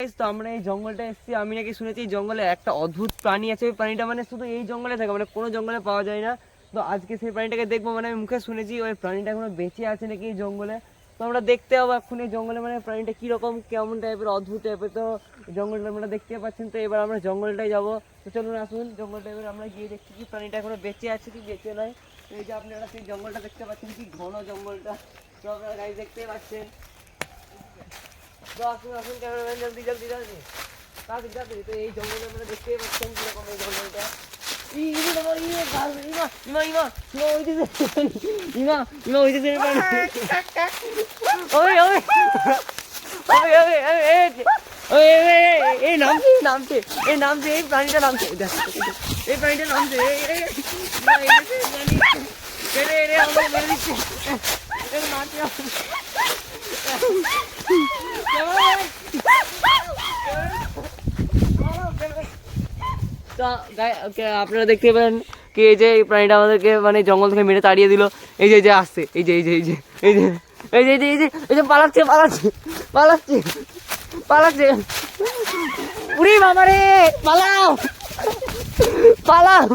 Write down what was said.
তো আমরা এই জঙ্গলটা এসেছি। আমি নাকি শুনেছি জঙ্গলে একটা অদ্ভুত প্রাণী আছে। ওই প্রাণীটা মানে শুধু এই জঙ্গলে থাকে মানে কোনো জঙ্গলে পাওয়া যায় না। তো আজকে সেই প্রাণীটাকে দেখব মানে আমি মুখে শুনেছি, ওই প্রাণীটা এখনও বেঁচে আছে নাকি এই জঙ্গলে। তো আমরা দেখতে পাবো এখন এই জঙ্গলে মানে প্রাণীটা কীরকম, কেমন টাইপের অদ্ভুত টাইপের তো জঙ্গলটা আমরা দেখতে পাচ্ছেন। তো এবার আমরা জঙ্গলটায় যাব। তো চলুন আসুন, জঙ্গলটা এবার আমরা গিয়ে দেখছি কি প্রাণীটা এখনও বেঁচে আছে কি বেঁচে নয় এই যে আপনারা সেই জঙ্গলটা দেখতে পাচ্ছেন, কি ঘন জঙ্গলটা। তো আপনারা গাড়ি দেখতে পাচ্ছেন। দশ পনেরো মিনিট জলদি জলদি জলদি তাড়াতাড়ি তাড়াতাড়ি তো এই জঙ্গলে আপনারা দেখতেই পাচ্ছেন কীরকম এই জঙ্গলটা এই প্রাণীটা নামছে এই প্রাণীটা নামছে আপনারা দেখতে পেলেন কি এই যে এই প্রাণীটা আমাদেরকে মানে জঙ্গল থেকে মেরে তাড়িয়ে দিল। এই যে এই যে আসছে। এই যে এই যে এই যে এই যে এই যে এই যে এই যে এই যে পালাচ্ছে পালাচ্ছে পালাচ্ছে পালাচ্ছে। উড়ি বাবা রে পালাও পালাও।